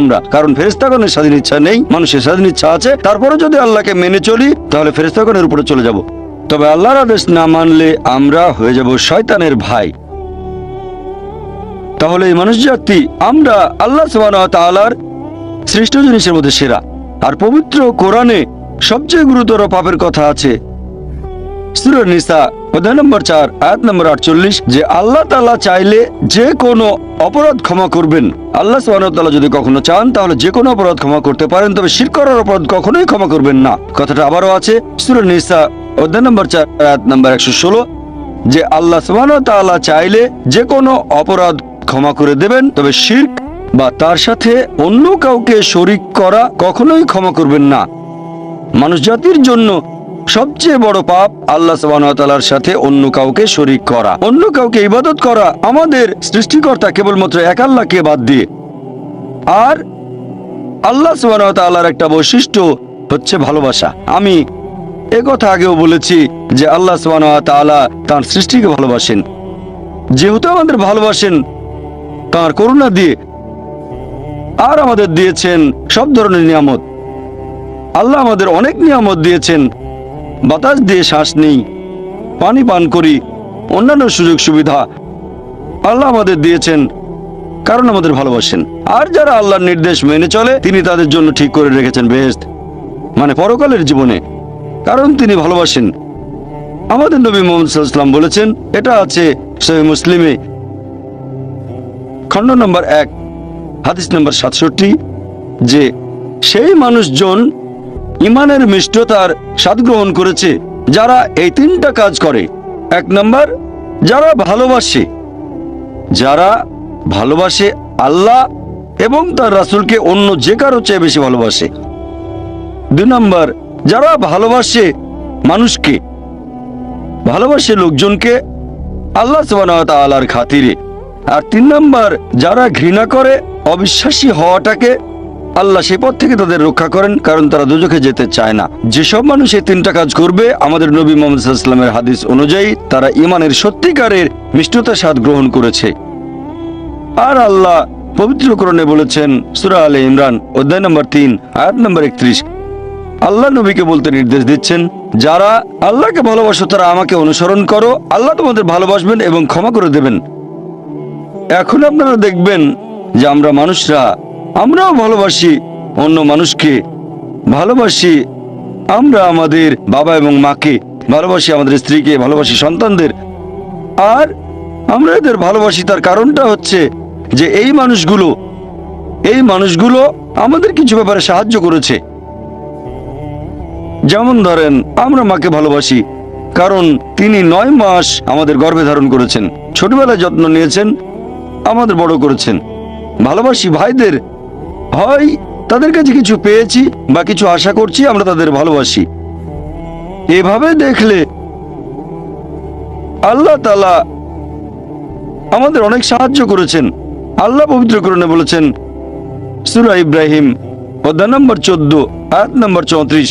আমরা। কারণ ফেরেস্তাগণের স্বাধীন ইচ্ছা নেই, মানুষের স্বাধীন ইচ্ছা আছে। তারপরে যদি আল্লাহকে মেনে চলি, তাহলে ফেরেস্তাগণের উপরে চলে যাব। তবে আল্লাহর আদেশ না মানলে আমরা হয়ে যাব শয়তানের ভাই। তাহলে এই মানুষ জাতি আমরা আল্লাহ তাআলার সৃষ্ট জিনিসের মধ্যে সেরা। আর পবিত্র কোরআনে সবচেয়ে গুরুতর পাপের কথা আছে। সূরা নিসা অধ্যায় নম্বর চার, আয়াত নম্বর আটচল্লিশ, যে আল্লাহ তাআলা চাইলে যে কোনো অপরাধ ক্ষমা করবেন। আল্লাহ সুবহানাহু যদি কখনো চান, তাহলে যে কোনো অপরাধ ক্ষমা করতে পারেন, তবে শির করার অপরাধ কখনোই ক্ষমা করবেন না। কথাটা আবারও আছে সূরা নিসা, অধ্যায় নম্বর চার, আয়াত নম্বর একশো ষোলো, যে আল্লাহ সুবহানাহু তাআলা চাইলে যে কোনো অপরাধ ক্ষমা করে দেবেন, তবে শির্ক বা তার সাথে অন্য কাউকে শরিক করা কখনোই ক্ষমা করবেন না। মানুষ জাতির জন্য সবচেয়ে বড় পাপ আল্লাহ সুবহানাহু সাথে অন্য কাউকে শরিক করা। অন্য কাউকে ইবাদত করা। আমাদের সৃষ্টিকর্তা কেবলমাত্র এক আল্লাহকে বাদ দিয়ে। আর আল্লাহ তাআলার একটা বৈশিষ্ট্য হচ্ছে ভালোবাসা। আমি কথা আগেও বলেছি যে আল্লাহ তাআলা তার সৃষ্টিকে ভালোবাসেন। যেহেতু আমাদের ভালোবাসেন, তার করুণা দিয়ে। আর আমাদের দিয়েছেন সব ধরনের নিয়ামত। আল্লাহ আমাদের অনেক নিয়ামত দিয়েছেন। বাতাস দিয়ে শ্বাস নিই। পানি পান করি। অন্যান্য সুযোগ সুবিধা আল্লাহ আমাদের দিয়েছেন, কারণ আমাদের ভালোবাসেন। আর যারা আল্লাহর নির্দেশ মেনে চলে, তিনি তাদের জন্য ঠিক করে রেখেছেন বেহেস্ত মানে পরকালের জীবনে। কারণ তিনি ভালোবাসেন। আমাদের নবী মোহাম্মদ বলেছেন, এটা আছে সহি মুসলিমে। খণ্ড নম্বর এক, হাদিস নম্বর সাতষট্টি, যে সেই মানুষজন ইমানের মিষ্টতার স্বাদ গ্রহণ করেছে, যারা এই তিনটা কাজ করে। এক নম্বর, যারা ভালোবাসে। যারা ভালোবাসে আল্লাহ এবং তার রাসূলকে অন্য যে কারও চেয়ে বেশি ভালোবাসে। দুই নম্বর, যারা ভালোবাসে মানুষকে। ভালোবাসে লোকজনকে আল্লাহ সুবাহর খাতিরে। আর তিন নম্বর, যারা ঘৃণা করে, অবিশ্বাসী হওয়াটাকে আল্লাহ সে পথ থেকে তাদের রক্ষা করেন, কারণ তারা দুজখে যেতে চায় না। যেসব মানুষ এই তিনটা কাজ করবে, আমাদের নবী মোহাম্মদ সাল্লামের হাদিস অনুযায়ী তারা ইমানের সত্যিকারের মিষ্টতার স্বাদ গ্রহণ করেছে। আর আল্লাহ পবিত্রকরণে বলেছেন, সুরা আলে ইমরান, অধ্যায় নম্বর তিন, আয়াত নম্বর একত্রিশ। আল্লাহ নবীকে বলতে নির্দেশ দিচ্ছেন, যারা আল্লাহকে ভালোবাসো, তারা আমাকে অনুসরণ করো, আল্লাহ তোমাদের ভালোবাসবেন এবং ক্ষমা করে দেবেন। এখন আপনারা দেখবেন যে আমরা মানুষরা আমরাও ভালোবাসি অন্য মানুষকে। ভালোবাসি আমরা আমাদের বাবা এবং মাকে। ভালোবাসি আমাদের স্ত্রীকে, ভালোবাসি সন্তানদের। আর আমরা এদের ভালোবাসি, তার কারণটা হচ্ছে যে এই মানুষগুলো এই মানুষগুলো আমাদের কিছু ব্যাপারে সাহায্য করেছে। যেমন ধরেন, আমরা মাকে ভালোবাসি, কারণ তিনি নয় মাস আমাদের গর্ভে ধারণ করেছেন। ছোটবেলায় যত্ন নিয়েছেন, আমাদের বড় করেছেন। ভালোবাসি ভাইদের হয়, তাদের কাছে কিছু পেয়েছি বা কিছু আশা করছি, আমরা তাদের ভালোবাসি। এভাবে দেখলে আল্লাহ তালা আমাদের অনেক সাহায্য করেছেন। আল্লাহ পবিত্রকরণে বলেছেন, সুরা ইব্রাহিম, অধ্যায় নম্বর চোদ্দ, আয়াত নম্বর চৌত্রিশ,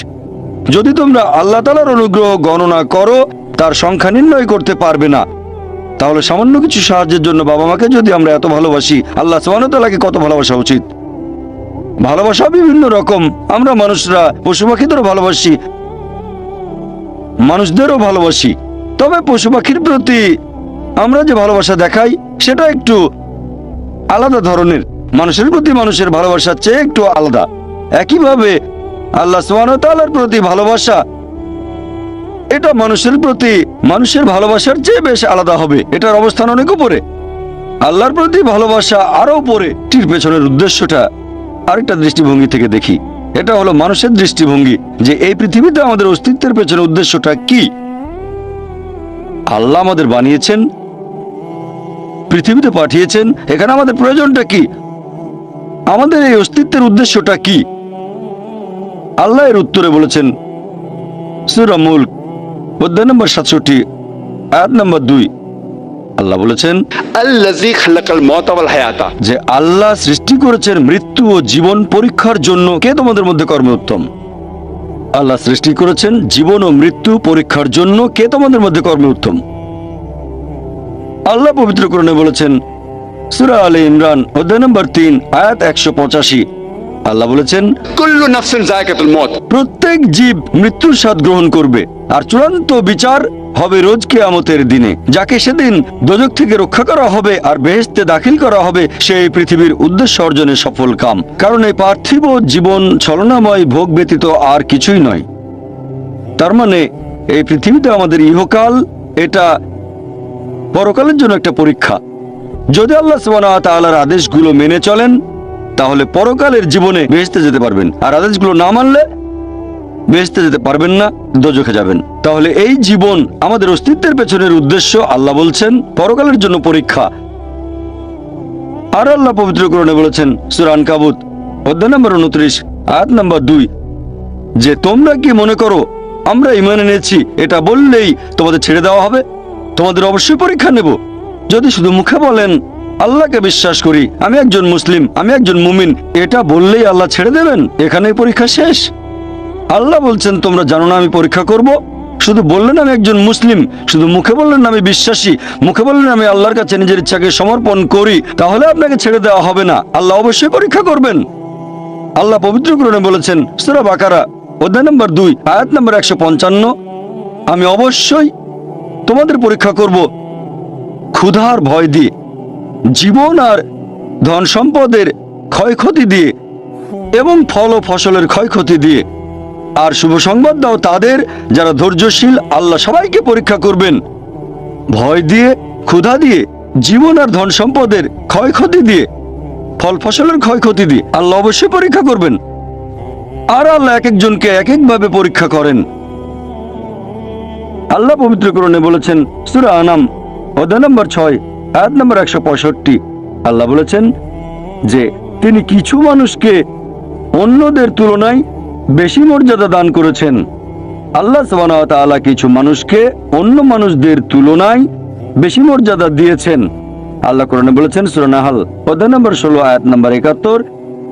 যদি তোমরা আল্লাহ তালার অনুগ্রহ গণনা করো, তার সংখ্যা নির্ণয় করতে পারবে না। তাহলে সামান্য কিছু সাহায্যের জন্য বাবা মাকে যদি আমরা এত ভালোবাসি, আল্লাহ সুবাহতাল্লাহকে কত ভালোবাসা উচিত? ভালোবাসা বিভিন্ন রকম। আমরা মানুষরা পশু পাখিদেরও ভালোবাসি। মানুষদেরও ভালোবাসি। তবে পশু পাখির প্রতি আমরা যে ভালোবাসা দেখাই, সেটা একটু আলাদা ধরনের। মানুষের প্রতি মানুষের ভালোবাসার চেয়ে একটু আলাদা। একইভাবে আল্লাহ সুবহানাহু প্রতি ভালোবাসা, এটা মানুষের প্রতি মানুষের ভালোবাসার চেয়ে বেশ আলাদা হবে। এটার অবস্থান অনেক উপরে। আল্লাহর প্রতি ভালোবাসা আরও উপরে। টির পেছনের উদ্দেশ্যটা আরেকটা দৃষ্টিভঙ্গি থেকে দেখি। এটা হলো মানুষের দৃষ্টিভঙ্গি যে এই পৃথিবীতে আমাদের অস্তিত্বের পেছনে উদ্দেশ্যটা কি? আল্লাহ আমাদের বানিয়েছেন, পৃথিবীতে পাঠিয়েছেন, এখানে আমাদের প্রয়োজনটা কি? আমাদের এই অস্তিত্বের উদ্দেশ্যটা কি? আল্লাহ এর উত্তরে বলেছেন, সুরা মুল্ক, অধ্যায় নম্বর সাতষট্টি, আয়াত নম্বর দুই। আল্লাহ বলেছেন যে আল্লাহ সৃষ্টি করেছেন মৃত্যু ও জীবন পরীক্ষার জন্য কে তোমাদের মধ্যে কর্ম উত্তম আল্লাহ সৃষ্টি করেছেন জীবন ও মৃত্যু পরীক্ষার জন্য কে তোমাদের মধ্যে কর্ম উত্তম আল্লাহ পবিত্র করণে বলেছেন সুরা আলী ইমরান অধ্যায় নম্বর তিন আয়াত একশো পঁচাশি। আল্লাহ বলেছেন প্রত্যেক জীব মৃত্যুর স্বাদ গ্রহণ করবে আর চূড়ান্ত বিচার হবে রোজ কেয়ামতের দিনে। যাকে সেদিন দোজক থেকে রক্ষা করা হবে আর বেহেস্তে দাখিল করা হবে, সেই পৃথিবীর উদ্দেশ্য অর্জনে সফল কাম। কারণ এই পার্থিব জীবন ছলনাময় ভোগ ব্যতীত আর কিছুই নয়। তার মানে এই পৃথিবীতে আমাদের ইহকাল, এটা পরকালের জন্য একটা পরীক্ষা। যদি আল্লাহ তাআলার আদেশগুলো মেনে চলেন, তাহলে পরকালের জীবনে বেহেস্তে যেতে পারবেন। আর আদেশগুলো না মানলে বেহেস্তে যেতে পারবেন না দোজখে যাবেন। তাহলে এই জীবন আমাদের অস্তিত্বের পেছনের উদ্দেশ্য, আল্লাহ বলছেন, পরকালের জন্য পরীক্ষা। আর আল্লাহ পবিত্রকরণে বলেছেন সুরান কাবুত অধ্যায় নম্বর উনত্রিশ, আয়াত নম্বর দুই। যে তোমরা কি মনে করো, আমরা ইমান এনেছি, এটা বললেই তোমাদের ছেড়ে দেওয়া হবে? তোমাদের অবশ্যই পরীক্ষা নেব। যদি শুধু মুখে বলেন, আল্লাহকে বিশ্বাস করি, আমি একজন মুসলিম, আমি একজন মুমিন, এটা বললেই আল্লাহ ছেড়ে দেবেন? এখানেই পরীক্ষা শেষ। আল্লাহ বলছেন, তোমরা জানো না আমি পরীক্ষা করব? শুধু বললেন, আমি একজন মুসলিম। শুধু মুখে বললেন, আমি বিশ্বাসী। মুখে বললেন, আমি আল্লাহর কাছে নিজের ইচ্ছাকে সমর্পণ করি। তাহলে আপনাকে ছেড়ে দেওয়া হবে না। আল্লাহ অবশ্যই পরীক্ষা করবেন। আল্লাহ পবিত্র গ্রহণে বলেছেন, সুরা বাকারা, অধ্যায় নম্বর দুই, আয়াত নম্বর একশো পঞ্চান্ন, আমি অবশ্যই তোমাদের পরীক্ষা করব। ক্ষুধার ভয় দিয়ে, জীবন আর ধন সম্পদের ক্ষয়ক্ষতি দিয়ে এবং ফল ও ফসলের ক্ষয়ক্ষতি দিয়ে। আর শুভ সংবাদ দাও তাদের যারা ধৈর্যশীল। আল্লাহ সবাইকে পরীক্ষা করবেন। ভয় দিয়ে, ক্ষুধা দিয়ে, জীবন আর ধন সম্পদের ক্ষয়ক্ষতি দিয়ে, ফল ফসলের ক্ষয়ক্ষতি দিয়ে আল্লাহ অবশ্যই পরীক্ষা করবেন। আর আল্লাহ এক একজনকে এক একভাবে পরীক্ষা করেন। আল্লাহ পবিত্র পবিত্রকরণে বলেছেন, সুরা আনাম, অধ্যায় নম্বর ছয়, আয়াত নম্বর একশো পঁয়ষট্টি। আল্লাহ বলেছেন যে, তিনি কিছু মানুষকে অন্যদের তুলনায় বেশি মর্যাদা দান করেছেন। আল্লাহ তাআলা কিছু মানুষকে অন্য মানুষদের তুলনায় বেশি মর্যাদা দিয়েছেন। আল্লাহ কোরআনে বলেছেন, সূরা নাহাল, অধ্যায় নম্বর ষোলো, আয়াত নম্বর একাত্তর,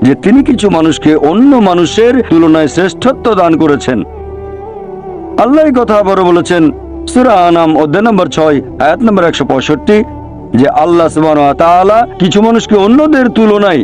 যে তিনি কিছু মানুষকে অন্য মানুষের তুলনায় শ্রেষ্ঠত্ব দান করেছেন। আল্লাহ কথা আবারও বলেছেন, সুরা আনাম, অধ্যায় নম্বর ছয়, আয়াত নম্বর একশো পঁয়ষট্টি, যে আল্লাহ তাআলা কিছু মানুষকে অন্যদের তুলনায়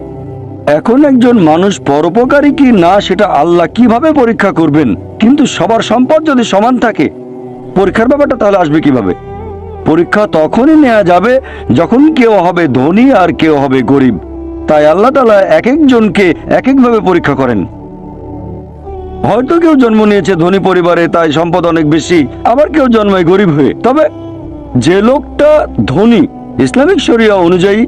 এখন একজন মানুষ পরোপকারী কি না, সেটা আল্লাহ কীভাবে পরীক্ষা করবেন? কিন্তু সবার সম্পদ যদি সমান থাকে, পরীক্ষার ব্যাপারটা তাহলে আসবে কীভাবে? পরীক্ষা তখনই নেওয়া যাবে যখন কেউ হবে ধনী আর কেউ হবে গরিব। তাই আল্লাহ তালা এক একজনকে এক একভাবে পরীক্ষা করেন। হয়তো কেউ জন্ম নিয়েছে ধনী পরিবারে, তাই সম্পদ অনেক বেশি, আবার কেউ জন্মায় গরিব হয়ে। তবে যে লোকটা ধনী, ইসলামিক শরিয়া অনুযায়ী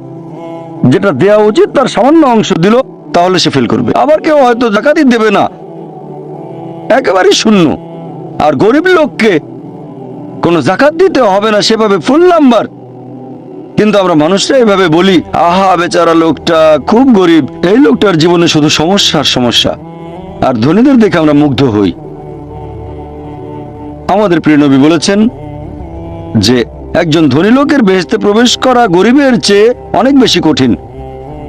যেটা দেওয়া উচিত তার সামান্য অংশ দিল, তাহলে সে ফেল করবে। আবার কেউ হয়তো জাকাতই দেবে না। একেবারেই শূন্য। আর গরিব লোককে কোনো জাকাত দিতে হবে না, সেভাবে ফুল নাম্বার কিন্তু আমরা মানুষরা এভাবে বলি, আহা, বেচারা লোকটা খুব গরিব। এই লোকটার জীবনে শুধু সমস্যার সমস্যা। আর ধনীদের দেখে আমরা মুগ্ধ হই। আমাদের প্রিয় নবী বলেছেন যে একজন ধনী লোকের বেহেস্তে প্রবেশ করা গরিবের চেয়ে অনেক বেশি কঠিন।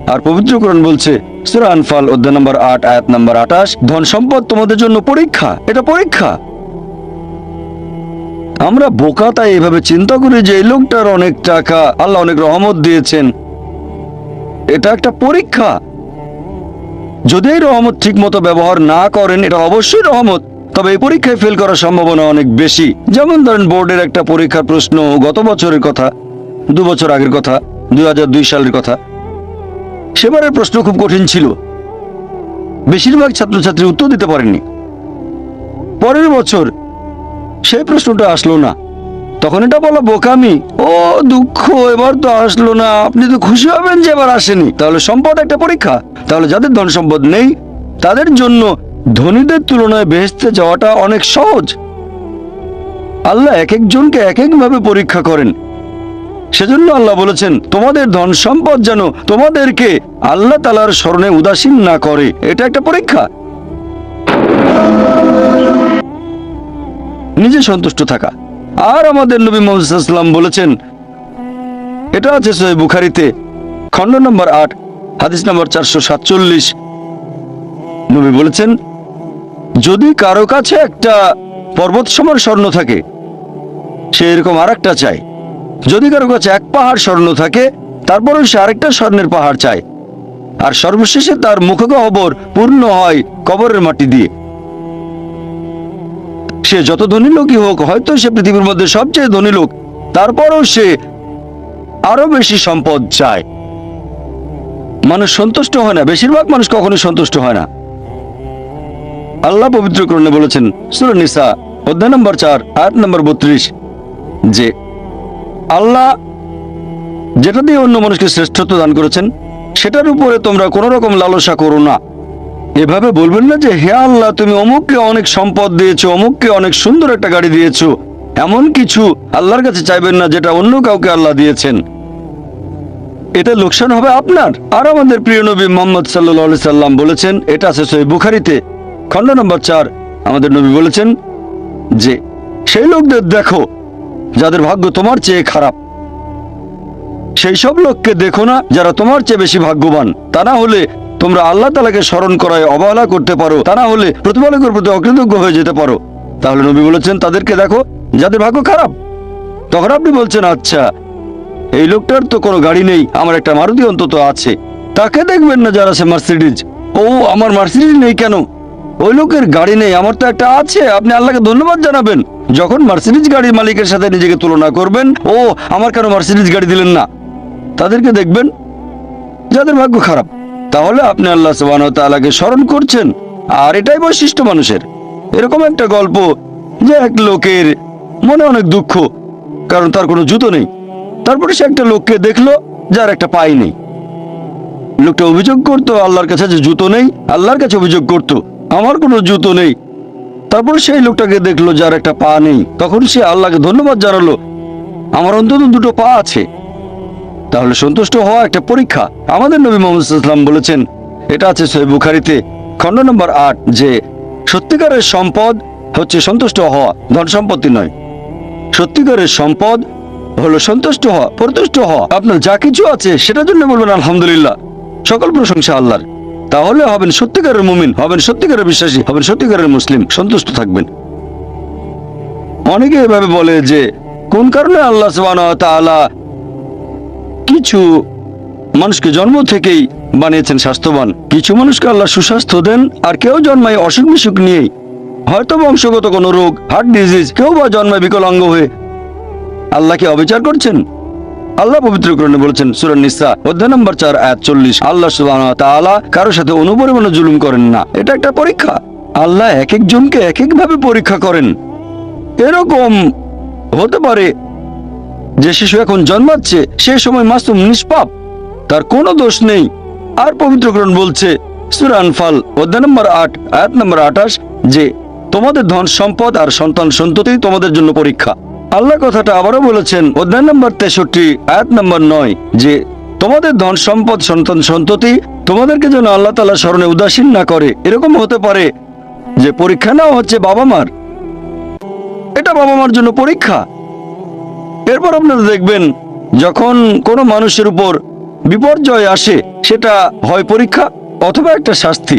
আর পবিত্র কোরআন বলছে, সূরা আনফাল, অধ্যায় নম্বর আট, আয়াত নম্বর আঠাশ, ধন সম্পদ তোমাদের জন্য পরীক্ষা, এটা পরীক্ষা। আমরা বোকা তাই এভাবে চিন্তা করি যে এই লোকটার অনেক টাকা, আল্লাহ অনেক রহমত দিয়েছেন। এটা একটা পরীক্ষা। যদি এই রহমত ঠিক মতো ব্যবহার না করেন, এটা অবশ্যই রহমত। তবে এই পরীক্ষায় ফেল করার সম্ভাবনা অনেক বেশি। যেমন ধরেন, বোর্ডের একটা পরীক্ষার প্রশ্ন গত বছরের কথা, দু বছর আগের কথা দু হাজার দুই সালের কথা। সেবারের প্রশ্ন খুব কঠিন ছিল। বেশিরভাগ ছাত্রছাত্রী উত্তর দিতে পারেননি। পরের বছর সেই প্রশ্নটা আসলো না। তখন এটা বলা বোকামি, ও, দুঃখ, এবার তো আসলো না, আপনি তো খুশি হবেন যে এবার আসেনি। তাহলে সম্পদ একটা পরীক্ষা। তাহলে যাদের ধন সম্পদ নেই, তাদের জন্য ধনীদের তুলনায় বেহেস্তে যাওয়াটা অনেক সহজ। আল্লাহ এক একজনকে এক একভাবে পরীক্ষা করেন। সেজন্য আল্লাহ বলেছেন, তোমাদের ধন সম্পদ যেন তোমাদেরকে আল্লাহ তালার স্মরণে উদাসীন না করে। এটা একটা পরীক্ষা। নিজে সন্তুষ্ট থাকা। আর আমাদের নবী মোহাম্মদাম বলেছেন, এটা আছে সোহেব বুখারিতে, খণ্ড নম্বর আট, হাদিস নম্বর চারশো সাতচল্লিশ। নবী বলেছেন যদি কারও কাছে একটা পর্বত সমান স্বর্ণ থাকে, সে এরকম আর একটা চায়। যদি কারও কাছে এক পাহাড় স্বর্ণ থাকে, তারপরেও সে আরেকটা স্বর্ণের পাহাড় চায়। আর সর্বশেষে তার মুখগহ্বর পূর্ণ হয় কবরের মাটি দিয়ে। সে যত ধনী লোকই হোক, হয়তো সে পৃথিবীর মধ্যে সবচেয়ে ধনী লোক, তারপরও সে আরও বেশি সম্পদ চায়। মানুষ সন্তুষ্ট হয় না, বেশিরভাগ মানুষ কখনো সন্তুষ্ট হয় না। আল্লাহ পবিত্র করণে বলেছেন, সুর নিসা, অধ্যায় নম্বর চার আট নম্বর বত্রিশ, যে আল্লাহ যেটা দিয়ে অন্য মানুষকে শ্রেষ্ঠত্ব দান করেছেন, সেটার উপরে তোমরা কোনো রকম লালসা করো না। এভাবে বলবেন না যে, হে আল্লাহ, তুমি অমুককে অনেক সম্পদ দিয়েছ, অমুককে অনেক সুন্দর একটা গাড়ি দিয়েছ, এমন কিছু আল্লাহর কাছে চাইবেন না যেটা অন্য কাউকে আল্লাহ দিয়েছেন। এতে লোকসান হবে আপনার। আর আমাদের প্রিয় নবী মোহাম্মদ সাল্লি সাল্লাম বলেছেন, এটা আছে সহি বুখারিতে খণ্ড নম্বর চার, আমাদের নবী বলেছেন যে, সেই লোকদের দেখো যাদের ভাগ্য তোমার চেয়ে খারাপ। সেই সব লোককে দেখো না যারা তোমার চেয়ে বেশি ভাগ্যবান। তা না হলে তোমরা আল্লাহ তালাকে স্মরণ করায় অবহেলা করতে পারো। তা না হলে প্রতিপালকের প্রতি অকৃতজ্ঞ হয়ে যেতে পারো। তাহলে নবী বলেছেন, তাদেরকে দেখো যাদের ভাগ্য খারাপ। তখন আপনি বলছেন আচ্ছা এই লোকটার তো কোনো গাড়ি নেই, আমার একটা মারুতি অন্তত আছে। তাকে দেখবেন না যারা সে মার্সিডিজ। ও, আমার মার্সিডিজ নেই কেন? ওই লোকের গাড়ি নেই, আমার তো একটা আছে। আপনি আল্লাহকে ধন্যবাদ জানাবেন। যখন মার্সিডিজ গাড়ির মালিকের সাথে নিজেকে তুলনা করবেন, ও আমার কেন মার্সিডিজ গাড়ি দিলেন না? তাদেরকে দেখবেন, যাদের ভাগ্য খারাপ। তাহলে আপনি আল্লাহ সুবাহ তালাকে স্মরণ করছেন। আর এটাই বৈশিষ্ট্য মানুষের। এরকম একটা গল্প যে এক লোকের মনে অনেক দুঃখ, কারণ তার কোনো জুতো নেই। তারপরে সে একটা লোককে দেখল, যার একটা পাই নেই। লোকটা অভিযোগ করতো, আল্লাহর কাছে যে জুতো নেই, আল্লাহর কাছে অভিযোগ করতো। আমার কোনো জুতো নেই। তারপর সেই লোকটাকে দেখল যার একটা পা নেই। তখন সে আল্লাহকে ধন্যবাদ জানালো, আমার অন্তত দুটো পা আছে। তাহলে সন্তুষ্ট হওয়া একটা পরীক্ষা। আমাদের নবী মোহাম্মদ ইসলাম বলেছেন, এটা আছে সহি বুখারিতে, খণ্ড নম্বর আট, যে সত্যিকারের সম্পদ হচ্ছে সন্তুষ্ট হওয়া, ধন সম্পত্তি নয়। সত্যিকারের সম্পদ হলো সন্তুষ্ট হওয়া, প্রতুষ্ট হওয়া। আপনার যা কিছু আছে, সেটার জন্য বলবেন আলহামদুলিল্লাহ। সকল প্রশংসা আল্লাহর। তাহলে হবেন সত্যিকারের মুমিন, হবেন সত্যিকারের বিশ্বাসী, হবেন সত্যিকারের মুসলিম, সন্তুষ্ট থাকবেন। অনেকে এভাবে বলে যে, কোন কারণে আল্লাহ কিছু মানুষকে জন্ম থেকেই বানিয়েছেন স্বাস্থ্যবান? কিছু মানুষকে আল্লাহ সুস্বাস্থ্য দেন, আর কেউ জন্মায় অসুখ বিসুখ নিয়েই। হয়তো বংশগত কোনো রোগ হার্ট ডিজিজ কেউ বা জন্মায় বিকলাঙ্গ হয়ে। আল্লাহকে অবিচার করছেন? আল্লাহ পবিত্র পবিত্রকরণে বলেছেন সুরান নিসা, অধ্যায় নম্বর চার, আয়াত চল্লিশ। আল্লাহ তাআলা কারোর সাথে অনুপরিমাণে জুলুম করেন না। এটা একটা পরীক্ষা। আল্লাহ এক একজনকে এক একভাবে পরীক্ষা করেন। এরকম হতে পারে যে শিশু এখন জন্মাচ্ছে, সে সময় মাসুম নিষ্পাপ, তার কোনো দোষ নেই। আর পবিত্রকরণ বলছে, সুরা আনফাল, অধ্যায় নম্বর আট, আয়াত নম্বর আঠাশ, যে তোমাদের ধন সম্পদ আর সন্তান সন্ততি তোমাদের জন্য পরীক্ষা। আল্লাহ কথাটা আবারও বলেছেন, অধ্যায় নম্বর তেষট্টি, আয়াত নম্বর নয়, যে তোমাদের ধন সম্পদ, সন্তান সন্ততি তোমাদেরকে যেন আল্লাহ তালা স্মরণে উদাসীন না করে, এরকম হতে পারে যে পরীক্ষা নেওয়া হচ্ছে বাবা মার। এটা বাবা মার জন্য পরীক্ষা। এরপর আপনারা দেখবেন, যখন কোনো মানুষের উপর বিপর্যয় আসে, সেটা হয় পরীক্ষা অথবা একটা শাস্তি।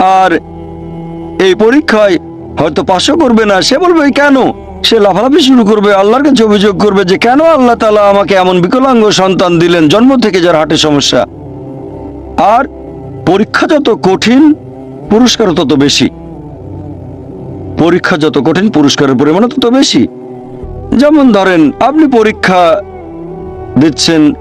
আর এই পরীক্ষায় হয়তো পাশও করবে না। সে বলবে কেন? সে লাফালাফি শুরু করবে, আল্লাহর কাছে অভিযোগ করবে যে, কেন আল্লাহ তালা আমাকে এমন বিকলাঙ্গ সন্তান দিলেন জন্ম থেকে যার হার্টে সমস্যা? আর পরীক্ষা যত কঠিন, পুরস্কার তত বেশি। পরীক্ষা যত কঠিন, পুরস্কারের পরিমাণ তত বেশি। যেমন ধরেন, আপনি পরীক্ষা দিচ্ছেন